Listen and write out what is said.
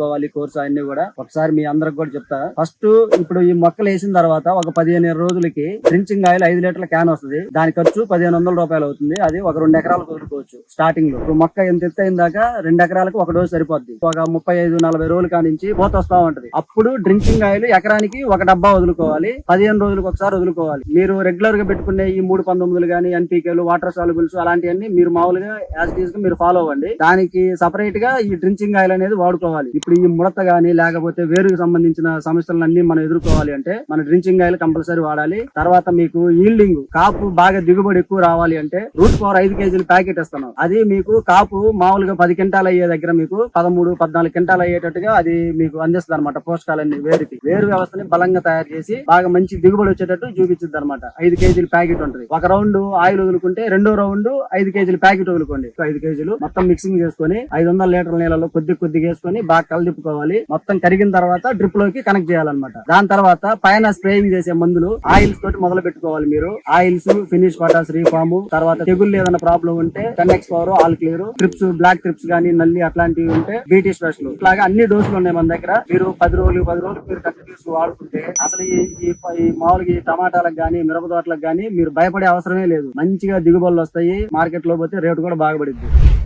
కోవాలి కోర్సు అన్ని కూడా. ఒకసారి మీ అందరికి కూడా చెప్తా. ఫస్ట్ ఇప్పుడు ఈ మొక్కలు వేసిన తర్వాత ఒక పదిహేను రోజులకి డ్రించింగ్ ఆయిల్ ఐదు లీటర్ల క్యాన్ వస్తుంది. దాని ఖర్చు పదిహేను వందల రూపాయలు అవుతుంది. అది ఒక రెండు ఎకరాలకు వదులుకోవచ్చు స్టార్టింగ్లో. ఇప్పుడు మొక్క ఎంత ఎత్తు దాకా రెండు ఎకరాలకు ఒక డోసు సరిపోద్ది. ఒక ముప్పై ఐదు నలభై రోజుల కానించి పోత వస్తా ఉంటది. అప్పుడు డ్రింకింగ్ ఆయిల్ ఎకరానికి ఒక డబ్బా వదులుకోవాలి. పదిహేను రోజులకు ఒకసారి వదులుకోవాలి. మీరు రెగ్యులర్గా పెట్టుకునే ఈ మూడు పంతొమ్మిదిలు కానీ ఎన్పీకేలు వాటర్ సాల్యుబుల్స్ అలాంటివన్నీ మీరు మామూలుగా యాజ్ టీజ్గా మీరు ఫాలో అవ్వండి. దానికి సపరేట్గా ఈ డ్రింకింగ్ ఆయిల్ అనేది వాడుకోవాలి. ఇప్పుడు ఈ ముడత గానీ లేకపోతే వేరుకు సంబంధించిన సమస్యలన్నీ మనం ఎదుర్కోవాలి అంటే మన డ్రించింగ్ ఆయిల్ కంపల్సరీ వాడాలి. తర్వాత మీకు ఈల్డింగ్ కాపు బాగా దిగుబడి ఎక్కువ రావాలి అంటే రూట్ పవర్ ఐదు కేజీలు ప్యాకెట్ ఇస్తున్నాం. అది మీకు కాపు మామూలుగా పది క్వింటాలు అయ్యే దగ్గర మీకు పదమూడు పద్నాలుగు క్వింటాలు అయ్యేటట్టుగా అది మీకు అందిస్తుంది అనమాట పోషకాలన్నీ వేరుకి. వేరు వ్యవస్థని బలంగా తయారు చేసి బాగా మంచి దిగుబడి వచ్చేటట్టు చూపించింది అనమాట ఐదు కేజీల ప్యాకెట్ ఉంటుంది. ఒక రౌండ్ ఆయిల్ వదులుకుంటే రెండో రౌండ్ ఐదు కేజీల ప్యాకెట్ వదులుకోండి. ఐదు కేజీలు మొత్తం మిక్సింగ్ చేసుకొని ఐదు వందల లీటర్ల నీళ్ళలో కొద్ది కొద్దిగా వేసుకొని బాగా తిప్పుకోవాలి. మొత్తం కరిగిన తర్వాత డ్రిప్లోకి కనెక్ట్ చేయాలన్నమాట. దాని తర్వాత పైన స్ప్రేయింగ్ చేసే మందులు ఆయిల్స్ తోటి మొదలు పెట్టుకోవాలి మీరు. ఆయిల్స్ ఫినిష్ పటాస్ రీఫామ్ తర్వాత తెగుళ్ళు ఏదైనా ప్రాబ్లం ఉంటే ten x power all clear thrips black thrips గానీ నల్లి అట్లాంటివి ఉంటే బీటీ స్పెషల్ ఇట్లాగా అన్ని డోసులు ఉన్నాయి మన దగ్గర. మీరు పది రోజులు పది రోజులు మీరు కంటిన్యూస్ వాడుకుంటే అసలు ఈ ఈ మామూలుగా ఈ టమాటాలకు గానీ మిరప తోటలకు గానీ మీరు భయపడే అవసరమే లేదు. మంచిగా దిగుబడులు వస్తాయి. మార్కెట్లో పోతే రేటు కూడా బాగా పడుద్ది.